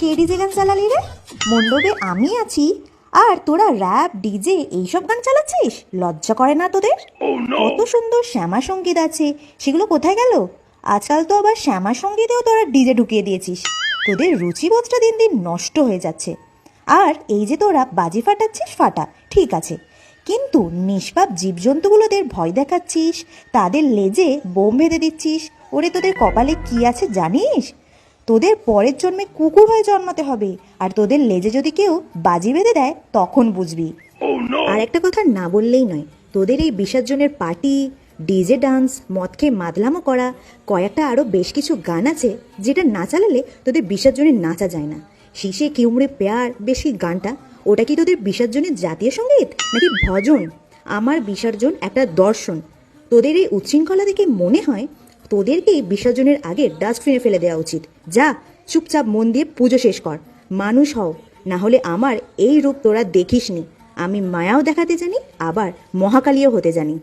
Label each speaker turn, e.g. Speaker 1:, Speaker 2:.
Speaker 1: কে DJ গান চালালি রে? মণ্ডপে আমি আছি। আর তোরা র্যাপ ডিজে এইসব গান চালাচ্ছিস? লজ্জা করে না তোদের? কত সুন্দর শ্যামা সংগীত আছে। সেগুলো কোথায় গেল? আজকাল তো আবার শ্যামা সঙ্গীতেও তোরা ডিজে ঢুকিয়ে দিয়েছিস। তোদের রুচিবোধটা দিন দিন নষ্ট হয়ে যাচ্ছে। আর এই যে তোরা বাজি ফাটাচ্ছিস ফাটা। ঠিক আছে। কিন্তু নিষ্পাপ জীবজন্তুগুলোদের ভয় দেখাচ্ছিস? তাদের লেজে বোম বেঁধে দিচ্ছিস? ওরে তোদের কপালে কি আছে জানিস? তোদের পরের জন্মে কুকুর হয়ে জন্মাতে হবে। আর তোদের লেজে যদি কেউ বাজি বেঁধে দেয় তখন বুঝবি। আর একটা কথা না বললেই নয় তোদের এই বিসর্জনের পার্টি ডিজে ডান্স মদ খেয়ে মাদলামো করা কয়েকটা আরও বেশ কিছু গান আছে যেটা না চালালে তোদের বিসর্জনে নাচা যায় না। শীষে কিউমড়ে পেয়ার বেশি গানটা? ওটা কি তোদের বিসর্জনের জাতীয় সংগীত নাকি ভজন? আমার বিসর্জন একটা দর্শন। তোদের এই উচ্ছৃঙ্খলা দেখে মনে হয় তোদেরকেই বিসর্জনের আগে ডাস্টবিনে ফেলে দেওয়া উচিত। যা, চুপচাপ মন দিয়ে পুজো শেষ কর। মানুষ হও, না হলে আমার এই রূপ তোরা দেখিসনি। আমি মায়াও দেখাতে জানি, আবার মহাকালীও হতে জানি।